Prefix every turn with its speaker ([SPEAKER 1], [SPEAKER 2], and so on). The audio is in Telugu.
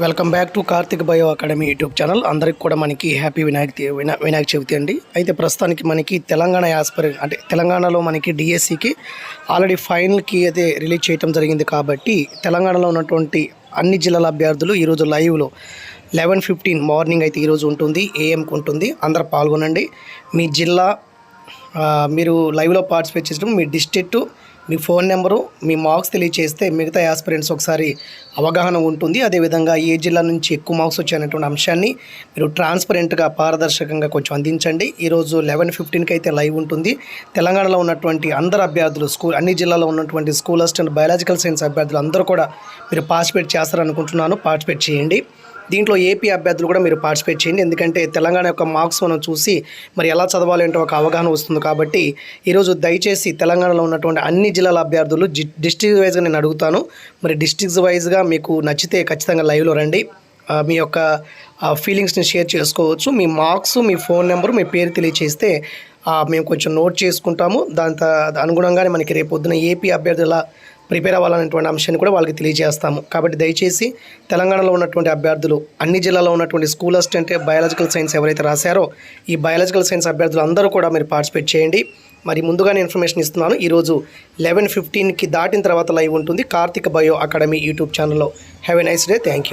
[SPEAKER 1] Welcome back to Karthik bio academy YouTube channel. అందరికి కూడా మనకి హ్యాపీ వినాయక వినాయక చవితి అండి. అయితే ప్రస్తుతానికి మనకి తెలంగాణ యాస్పరి అంటే తెలంగాణలో మనకి డిఎస్సికి ఆల్రెడీ ఫైనల్కి అయితే రిలీజ్ చేయడం జరిగింది కాబట్టి తెలంగాణలో ఉన్నటువంటి అన్ని జిల్లాల అభ్యర్థులు ఈరోజు లైవ్లో లెవెన్ ఫిఫ్టీన్ మార్నింగ్ అయితే ఈరోజు ఉంటుంది ఏఎంకి ఉంటుంది. అందరు పాల్గొనండి. మీ జిల్లా మీరు లైవ్లో పార్టిసిపేట్ చేసినప్పుడు మీ డిస్ట్రిక్ట్ మీ ఫోన్ నెంబరు మీ మార్క్స్ తెలియచేస్తే మిగతా యాస్పిరెంట్స్ ఒకసారి అవగాహన ఉంటుంది. అదేవిధంగా ఏ జిల్లా నుంచి ఎక్కువ మార్క్స్ వచ్చాయనేటువంటి అంశాన్ని మీరు ట్రాన్స్పరెంట్గా పారదర్శకంగా కొంచెం అందించండి. ఈరోజు లెవెన్ ఫిఫ్టీన్కి అయితే లైవ్ ఉంటుంది. తెలంగాణలో ఉన్నటువంటి అందరు అభ్యర్థులు స్కూల్ అన్ని జిల్లాలో ఉన్నటువంటి స్కూల్ అసిస్టెంట్ బయాలజికల్ సైన్స్ అభ్యర్థులు అందరూ కూడా మీరు పార్టిసిపేట్ చేస్తారనుకుంటున్నాను. పార్టిసిపేట్ చేయండి. దీంట్లో ఏపీ అభ్యర్థులు కూడా మీరు పార్టిసిపేట్ చేయండి. ఎందుకంటే తెలంగాణ యొక్క మార్క్స్ మనం చూసి మరి ఎలా చదవాలి అంటే ఒక అవగాహన వస్తుంది కాబట్టి ఈరోజు దయచేసి తెలంగాణలో ఉన్నటువంటి అన్ని జిల్లాల అభ్యర్థులు డిస్ట్రిక్ట్ వైజ్గా నేను అడుగుతాను. మరి డిస్ట్రిక్ట్స్ వైజ్గా మీకు నచ్చితే ఖచ్చితంగా లైవ్లో రండి. మీ యొక్క ఫీలింగ్స్ని షేర్ చేసుకోవచ్చు. మీ మార్క్స్ మీ ఫోన్ నెంబర్ మీ పేరు తెలియచేస్తే మేము కొంచెం నోట్ చేసుకుంటాము. దాని అనుగుణంగానే మనకి రేపు పొద్దున ఏపీ అభ్యర్థుల ప్రిపేర్ అవ్వాలనేటువంటి అంశాన్ని కూడా వాళ్ళకి తెలియజేస్తాము. కాబట్టి దయచేసి తెలంగాణలో ఉన్నటువంటి అభ్యర్థులు అన్ని జిల్లాలో ఉన్నటువంటి స్కూల్ అసిస్టెంట్ బయాలజికల్ సైన్స్ ఎవరైతే రాశారో ఈ బయాలజికల్ సైన్స్ అభ్యర్థులు అందరూ కూడా మీరు పార్టిసిపేట్ చేయండి. మరి ముందుగానే ఇన్ఫర్మేషన్ ఇస్తున్నాను ఈరోజు లెవెన్ ఫిఫ్టీన్కి దాటిన తర్వాత లైవ్ ఉంటుంది కార్తిక్ బయో అకాడమీ యూట్యూబ్ ఛానల్లో. Have a nice day thank you.